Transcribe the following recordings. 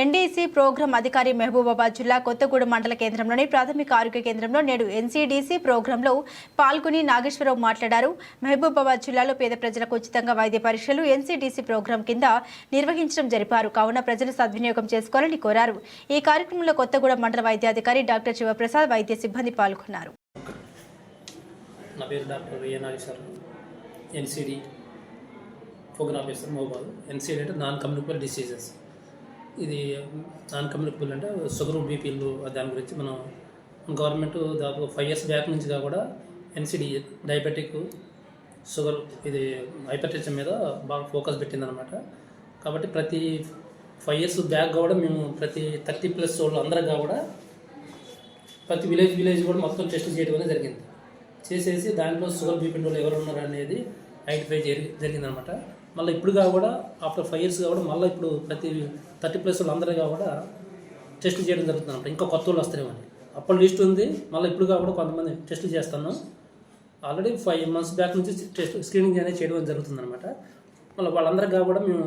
NDC programme అధికారి మహబూబాబాద్ జిల్లా కొత్తగూడెం మండల కేంద్రంలోని ప్రాథమిక ఆరోగ్య కేంద్రంలో నేడు ఎన్సీడీసీ ప్రోగ్రాంలో పాల్గొని నాగేశ్వరరావు మాట్లాడారు. మహబూబాబాద్ జిల్లాలో పేద ప్రజలకు ఉచితంగా వైద్య పరీక్షలు ఎన్సీడీసీ ప్రోగ్రాం కింద నిర్వహించడం జరిపారు. కావున ప్రజలు సద్వినియోగం చేసుకోవాలని కోరారు. ఈ కార్యక్రమంలో కొత్తగూడెం మండల వైద్యాధికారి డాక్టర్ శివప్రసాద్ వైద్య సిబ్బంది పాల్గొన్నారు. నా పేరు డాక్టర్ విఎన్ ప్రోగ్రామ్ చేస్తారు మోబాల్ ఎన్సీడీ అంటే నాన్ కమ్యూనికబుల్ డిసీజెస్. ఇది నాన్ కమ్యూనికబుల్ అంటే షుగర్ బీపీలు దాని గురించి మనం గవర్నమెంట్ దాదాపు ఫైవ్ ఇయర్స్ బ్యాక్ నుంచి కూడా ఎన్సిడి డయాబెటిక్ షుగర్ ఇది హైపర్ టెన్షన్ మీద బాగా ఫోకస్ పెట్టిందనమాట కాబట్టి ప్రతి ఫైవ్ ఇయర్స్ బ్యాక్ కూడా మేము ప్రతి థర్టీ ప్లస్ వాళ్ళు అందరిగా కూడా ప్రతి విలేజ్ విలేజ్ కూడా మొత్తం టెస్ట్ చేయడం అనేది జరిగింది. చేసేసి దాంట్లో షుగర్ బీపీ వాళ్ళు ఎవరు ఉన్నారు అనేది ఐడెంటిఫై జరిగి జరిగిందనమాట మళ్ళీ ఇప్పుడు కూడా ఆఫ్టర్ ఫైవ్ ఇయర్స్ కూడా మళ్ళీ ఇప్పుడు ప్రతి థర్టీ ప్లస్ వాళ్ళు అందరూ కూడా టెస్ట్ చేయడం జరుగుతుంది అనమాట ఇంకా కొత్త వాళ్ళు వస్తారేమని అప్పుడు లిస్ట్ ఉంది మళ్ళీ ఇప్పుడు కూడా కొంతమంది టెస్ట్ చేస్తాను. ఆల్రెడీ ఫైవ్ మంత్స్ బ్యాక్ నుంచి టెస్ట్ స్క్రీనింగ్ అనేది చేయడం జరుగుతుంది అనమాట మళ్ళీ వాళ్ళందరికీ కూడా మేము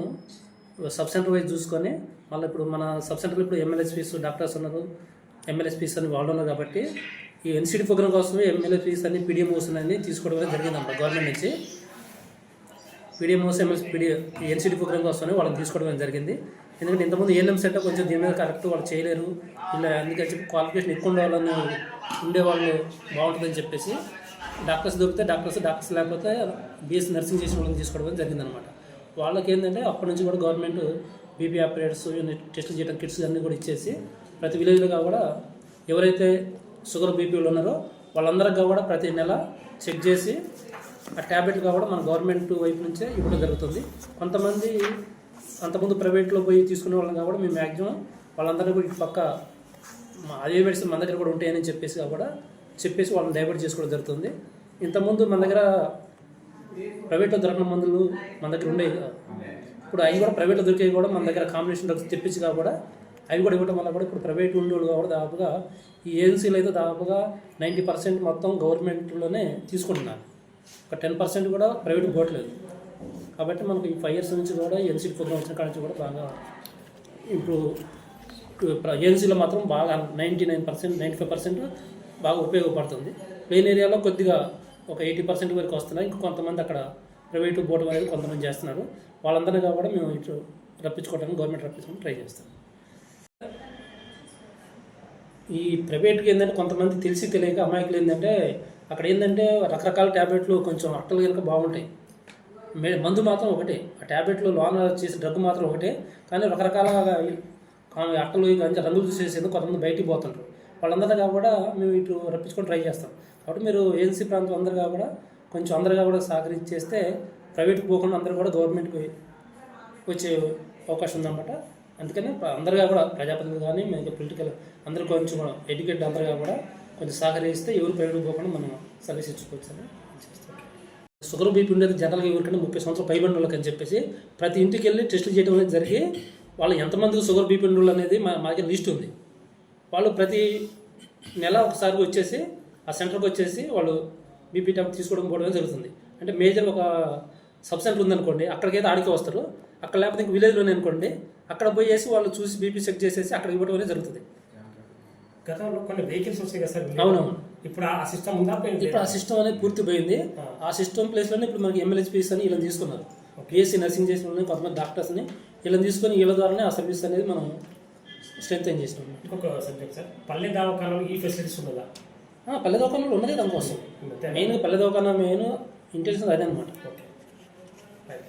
సబ్ సెంటర్ వైజ్ చూసుకొని మళ్ళీ ఇప్పుడు మన సబ్ సెంటర్లో ఇప్పుడు ఎమ్మెల్యేస్ ఫీస్ డాక్టర్స్ ఉన్నారు. ఎంఎల్ఎస్పీస్ అని వాళ్ళు ఉన్నారు కాబట్టి ఈ ఎన్సీడీ ప్రోగ్రామ్ కోసం ఎమ్మెల్యే ఫీస్ అని పీడిఎంఓస్ అని తీసుకోవడం అనేది జరిగిందన్నమాట గవర్నమెంట్ నుంచి. పీడిఎంఓస్ ఎమ్మెల్యే పీడి ఎన్సీడీ ప్రోగ్రామ్ వస్తున్నాయి వాళ్ళని తీసుకోవడం జరిగింది. ఎందుకంటే ఇంతకుముందు ఏఎన్ఎం సెంటర్ కొంచెం దీని మీద కరెక్ట్ వాళ్ళు చేయలేరు. ఇలా అందుకని చెప్పి క్వాలిఫికేషన్ ఎక్కువ ఉండాలని ఉండేవాళ్ళు బాగుంటుందని చెప్పేసి డాక్టర్స్ దొరికితే డాక్టర్స్ డాక్టర్స్ లేకపోతే బీఎస్సీ నర్సింగ్ చేసిన వాళ్ళని తీసుకోవడం జరిగిందనమాట వాళ్ళకి ఏంటంటే అప్పటి నుంచి కూడా గవర్నమెంట్ బీపీ ఆపరేటర్స్ టెస్టులు చేయడం కిట్స్ అన్నీ కూడా ఇచ్చేసి ప్రతి విలేజ్లో కూడా ఎవరైతే షుగర్ బీపీలు ఉన్నారో వాళ్ళందరికీ కూడా ప్రతి నెల చెక్ చేసి ఆ ట్యాబ్లెట్లు కూడా మన గవర్నమెంట్ వైపు నుంచే ఇవ్వడం జరుగుతుంది. కొంతమంది అంతకుముందు ప్రైవేట్లో పోయి తీసుకునే వాళ్ళని కూడా మేము మ్యాక్సిమం వాళ్ళందరినీ కూడా ఇటు పక్క మా అదే మెడిసిన్ మన దగ్గర కూడా ఉంటాయని చెప్పేసి కూడా చెప్పేసి వాళ్ళని డైవర్ట్ చేసుకోవడం జరుగుతుంది. ఇంతకుముందు మన దగ్గర ప్రైవేట్లో దొరకని మందులు మన దగ్గర ఉండేవి ఇప్పుడు అవి కూడా ప్రైవేట్లో దొరికేవి కూడా మన దగ్గర కాంబినేషన్ డ్రగ్స్ తెప్పించి కూడా అవి కూడా ఇవ్వడం వల్ల కూడా ఇప్పుడు ప్రైవేట్ ఉండేవాళ్ళు కూడా దాదాపుగా ఈ ఏజెన్సీలు అయితే దాదాపుగా నైంటీ పర్సెంట్ మొత్తం గవర్నమెంట్లోనే తీసుకుంటున్నారు. ఒక టెన్ పర్సెంట్ కూడా ప్రైవేట్ పోవట్లేదు. కాబట్టి మనకు ఈ ఫైవ్ ఇయర్స్ నుంచి కూడా ఎన్సీ ప్రోగ్రామ్ వచ్చిన కాడ నుంచి కూడా బాగా ఇప్పుడు ఏజెన్సీలో మాత్రం బాగా ninety nine percent ninety five percent బాగా ఉపయోగపడుతుంది. ప్లెయిన్ ఏరియాలో కొద్దిగా ఒక ఎయిటీ పర్సెంట్ వరకు వస్తున్నాయి. ఇంకా కొంతమంది అక్కడ ప్రైవేటు బోర్డు అనేది కొంతమంది చేస్తున్నారు. వాళ్ళందరినీ కూడా మేము ఇటు రప్పించుకోవడానికి గవర్నమెంట్ రప్పించుకోవడానికి ట్రై చేస్తాం. ఈ ప్రైవేట్కి ఏంటంటే కొంతమంది తెలిసి తెలియక అమాయకులు ఏంటంటే అక్కడ ఏంటంటే రకరకాల ట్యాబ్లెట్లు కొంచెం అట్టలు కనుక బాగుంటాయి. మందు మాత్రం ఒకటే. ఆ ట్యాబ్లెట్లు లోన చేసే డ్రగ్ మాత్రం ఒకటే. కానీ రకరకాల అట్టలు ఇంకా రంగులు చూసేసేందుకు కొంతమంది బయటికి పోతుంటారు. వాళ్ళందరిగా కూడా మేము ఇటు రప్పించుకొని ట్రై చేస్తాం. కాబట్టి మీరు ఏజెన్సీ ప్రాంతం అందరిగా కూడా కొంచెం అందరిగా కూడా సహకరించేస్తే ప్రైవేట్కి పోకుండా అందరూ కూడా గవర్నమెంట్కి వచ్చే అవకాశం ఉందన్నమాట. అందుకని అందరిగా కూడా ప్రజాప్రతినిధులు కానీ మేము పొలిటికల్ అందరూ కొంచెం కూడా ఎడ్యుకేట్ అందరిగా కూడా కొంచెం సహకరిస్తే ఎవరు ప్రైవేట్ పోకుండా మనం సర్వీస్ ఇచ్చుకోవచ్చు అని షుగర్ బీపీ ఉండేది జనరల్గా ఎవరికైనా ముప్పై సంవత్సరాలు పైబడిన వాళ్ళకి అని చెప్పేసి ప్రతి ఇంటికి వెళ్ళి టెస్టులు చేయడం అనేది జరిగి వాళ్ళు ఎంతమందికి షుగర్ బీపీ ఉన్న అనేది మా మా దగ్గర లిస్ట్ ఉంది. వాళ్ళు ప్రతి నెల ఒకసారి వచ్చేసి ఆ సెంటర్కి వచ్చేసి వాళ్ళు బీపీ టాబ్లెట్ తీసుకోవడం పోవడం జరుగుతుంది. అంటే మేజర్ ఒక సబ్ సెంటర్ ఉందనుకోండి అక్కడికైతే ఆడికి వస్తారు. అక్కడ లేకపోతే ఇంక విలేజ్లోనే అనుకోండి అక్కడ పోయేసి వాళ్ళు చూసి బీపీ చెక్ చేసేసి అక్కడ ఇవ్వడం అనేది జరుగుతుంది. గతంలో కొన్ని వెహికల్స్ వచ్చాయి కదా సార్ అవునవును. ఇప్పుడు ఆ సిస్టమ్ ఉందా? ఇప్పుడు ఆ సిస్టమ్ అనేది పూర్తి పోయింది ఆ సిస్టమ్ ప్లేస్లోనే ఇప్పుడు మనకి ఎమ్మెల్యేస్పీస్ అని వీళ్ళని తీసుకున్నారు. బీఎస్సీ నర్సింగ్ చేసిన వాళ్ళని కొంతమంది డాక్టర్స్ని వీళ్ళని తీసుకొని వీళ్ళ ద్వారానే ఆ సర్వీస్ అనేది మనం స్ట్రెంగ్ చేసినాం. ఇంకొక సబ్జెక్ట్ సార్ పల్లె దవాఖానలో ఈ ఫెసిలిటీస్ ఉన్నదా? పల్లె దవాఖానలో ఉన్నది దానికోసం. మెయిన్ పల్లె దవాఖాన మెయిన్ ఇంటెన్షన్ అదే అనమాట ఓకే.